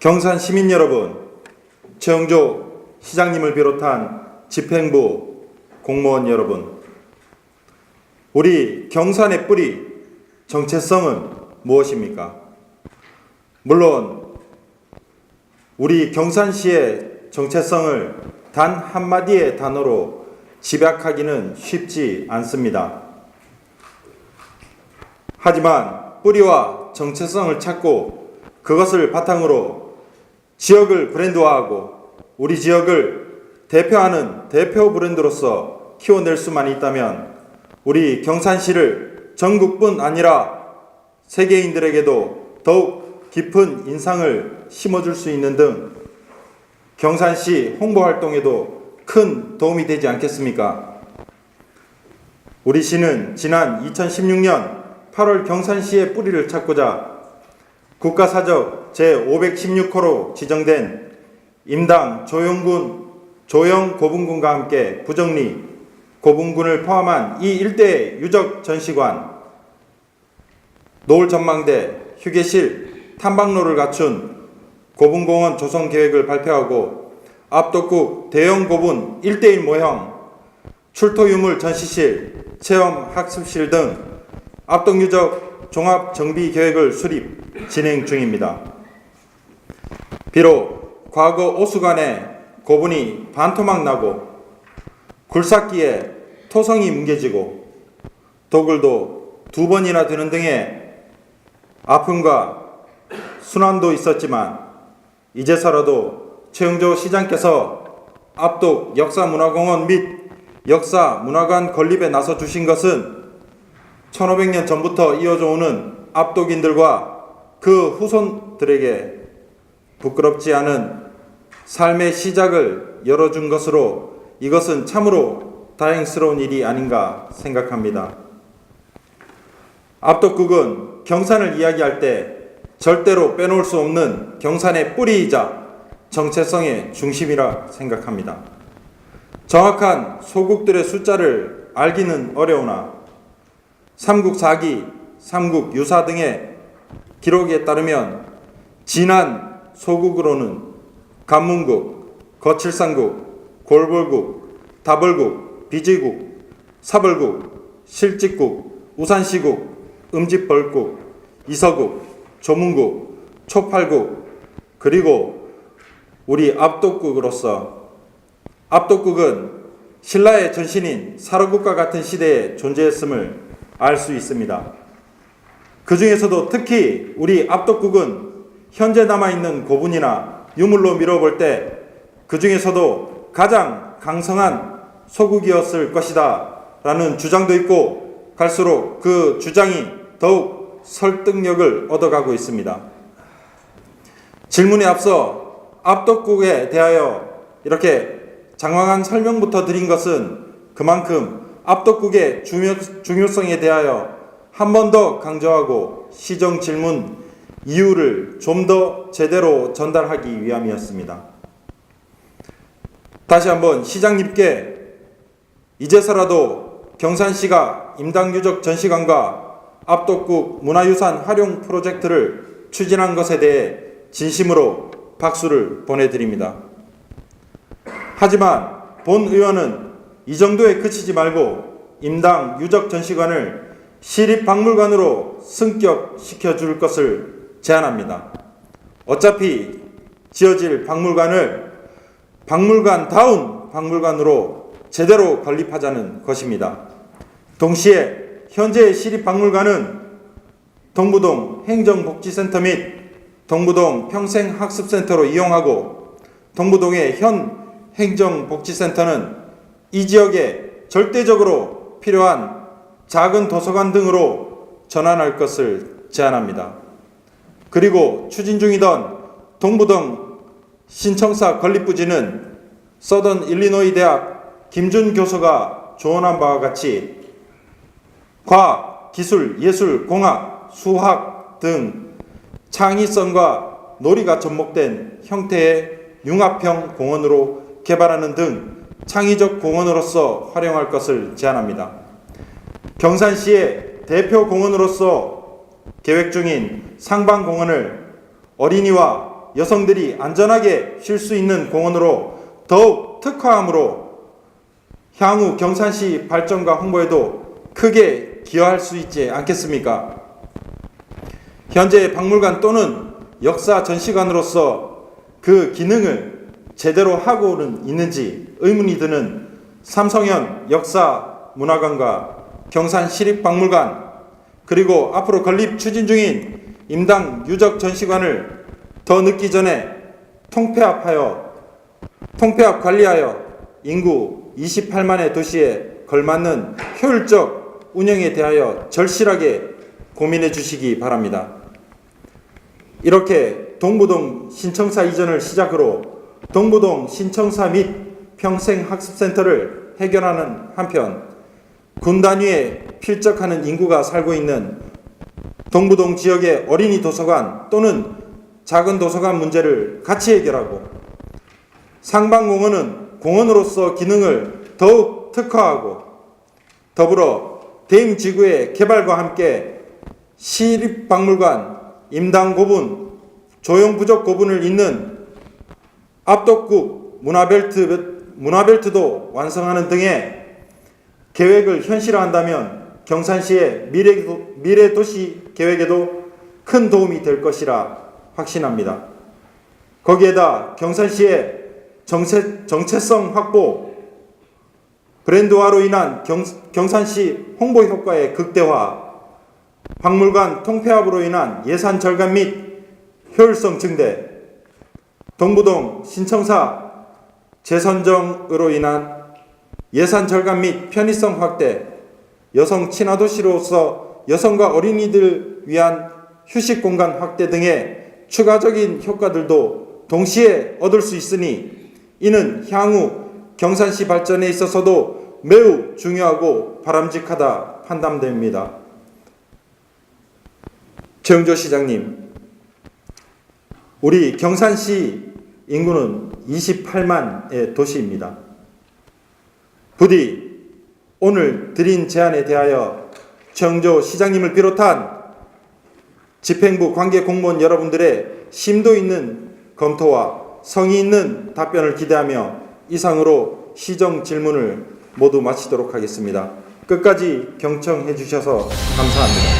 경산 시민 여러분, 최영조 시장님을 비롯한 집행부 공무원 여러분, 우리 경산의 뿌리 정체성은 무엇입니까? 물론 우리 경산시의 정체성을 단 한마디의 단어로 집약하기는 쉽지 않습니다. 하지만 뿌리와 정체성을 찾고 그것을 바탕으로 지역을 브랜드화하고 우리 지역을 대표하는 대표 브랜드로서 키워낼 수만 있다면 우리 경산시를 전국뿐 아니라 세계인들에게도 더욱 깊은 인상을 심어줄 수 있는 등 경산시 홍보 활동에도 큰 도움이 되지 않겠습니까? 우리 시는 지난 2016년 8월 경산시의 뿌리를 찾고자 국가사적 제516호로 지정된 임당 조영군 조영 고분군과 함께 부정리 고분군을 포함한 이 일대 유적 전시관 노을 전망대 휴게실 탐방로를 갖춘 고분공원 조성 계획을 발표하고 압독국 대형 고분 1대1 모형 출토 유물 전시실 체험 학습실 등 압독 유적 종합 정비 계획을 수립 진행 중입니다. 비록 과거 오수관에 고분이 반토막 나고 굴삭기에 토성이 뭉개지고 도굴도 두 번이나 되는 등의 아픔과 순환도 있었지만 이제서라도 최영조 시장께서 압독 역사문화공원 및 역사문화관 건립에 나서 주신 것은 1500년 전부터 이어져 오는 압독인들과 그 후손들에게 부끄럽지 않은 삶의 시작을 열어준 것으로 이것은 참으로 다행스러운 일이 아닌가 생각합니다. 압독국은 경산을 이야기할 때 절대로 빼놓을 수 없는 경산의 뿌리이자 정체성의 중심이라 생각합니다. 정확한 소국들의 숫자를 알기는 어려우나 삼국 사기, 삼국 유사 등의 기록에 따르면 진한 소국으로는 간문국, 거칠상국, 골벌국, 다벌국, 비지국, 사벌국, 실직국, 우산시국, 음집벌국, 이서국, 조문국, 초팔국, 그리고 우리 압독국으로서 압독국은 신라의 전신인 사로국과 같은 시대에 존재했음을 알 수 있습니다. 그 중에서도 특히 우리 압독국은 현재 남아있는 고분이나 유물로 미뤄볼 때 그 중에서도 가장 강성한 소국이었을 것이다 라는 주장도 있고 갈수록 그 주장이 더욱 설득력을 얻어가고 있습니다. 질문에 앞서 압독국에 대하여 이렇게 장황한 설명부터 드린 것은 그만큼 압독국의 중요, 중요성에 대하여 한 번 더 강조하고 시정 질문 이유를 좀 더 제대로 전달하기 위함이었습니다. 다시 한번 시장님께 이제서라도 경산시가 임당유적 전시관과 압독국 문화유산 활용 프로젝트를 추진한 것에 대해 진심으로 박수를 보내드립니다. 하지만 본 의원은 이 정도에 그치지 말고 임당 유적 전시관을 시립박물관으로 승격시켜 줄 것을 제안합니다. 어차피 지어질 박물관을 박물관다운 박물관으로 제대로 건립하자는 것입니다. 동시에 현재 시립박물관은 동부동 행정복지센터 및 동부동 평생학습센터로 이용하고 동부동의 현 행정복지센터는 이 지역에 절대적으로 필요한 작은 도서관 등으로 전환할 것을 제안합니다. 그리고 추진 중이던 동부동 신청사 건립 부지는 서던 일리노이 대학 김준 교수가 조언한 바와 같이 과학, 기술, 예술, 공학, 수학 등 창의성과 놀이가 접목된 형태의 융합형 공원으로 개발하는 등 창의적 공원으로서 활용할 것을 제안합니다. 경산시의 대표 공원으로서 계획 중인 상방공원을 어린이와 여성들이 안전하게 쉴 수 있는 공원으로 더욱 특화함으로 향후 경산시 발전과 홍보에도 크게 기여할 수 있지 않겠습니까? 현재 박물관 또는 역사 전시관으로서 그 기능을 제대로 하고는 있는지 의문이 드는 삼성현 역사 문화관과 경산 시립박물관 그리고 앞으로 건립 추진 중인 임당 유적 전시관을 더 늦기 전에 통폐합하여 통폐합 관리하여 인구 28만의 도시에 걸맞는 효율적 운영에 대하여 절실하게 고민해 주시기 바랍니다. 이렇게 동부동 신청사 이전을 시작으로 동부동 신청사 및 평생학습센터를 해결하는 한편 군 단 위에 필적하는 인구가 살고 있는 동부동 지역의 어린이 도서관 또는 작은 도서관 문제를 같이 해결하고 상방공원은 공원으로서 기능을 더욱 특화하고 더불어 대임지구의 개발과 함께 시립박물관, 임당고분, 조형부적 고분을 잇는 압독국 문화벨트, 문화벨트도 완성하는 등의 계획을 현실화한다면 경산시의 미래, 미래 도시 계획에도 큰 도움이 될 것이라 확신합니다. 거기에다 경산시의 정체, 정체성 확보, 브랜드화로 인한 경, 경산시 홍보 효과의 극대화, 박물관 통폐합으로 인한 예산 절감 및 효율성 증대, 동부동 신청사 재선정으로 인한 예산 절감 및 편의성 확대, 여성 친화 도시로서 여성과 어린이들 위한 휴식 공간 확대 등의 추가적인 효과들도 동시에 얻을 수 있으니 이는 향후 경산시 발전에 있어서도 매우 중요하고 바람직하다 판단됩니다. 최영조 시장님, 우리 경산시 인구는 28만의 도시입니다. 부디 오늘 드린 제안에 대하여 최영조 시장님을 비롯한 집행부 관계 공무원 여러분들의 심도 있는 검토와 성의 있는 답변을 기대하며 이상으로 시정 질문을 모두 마치도록 하겠습니다. 끝까지 경청해 주셔서 감사합니다.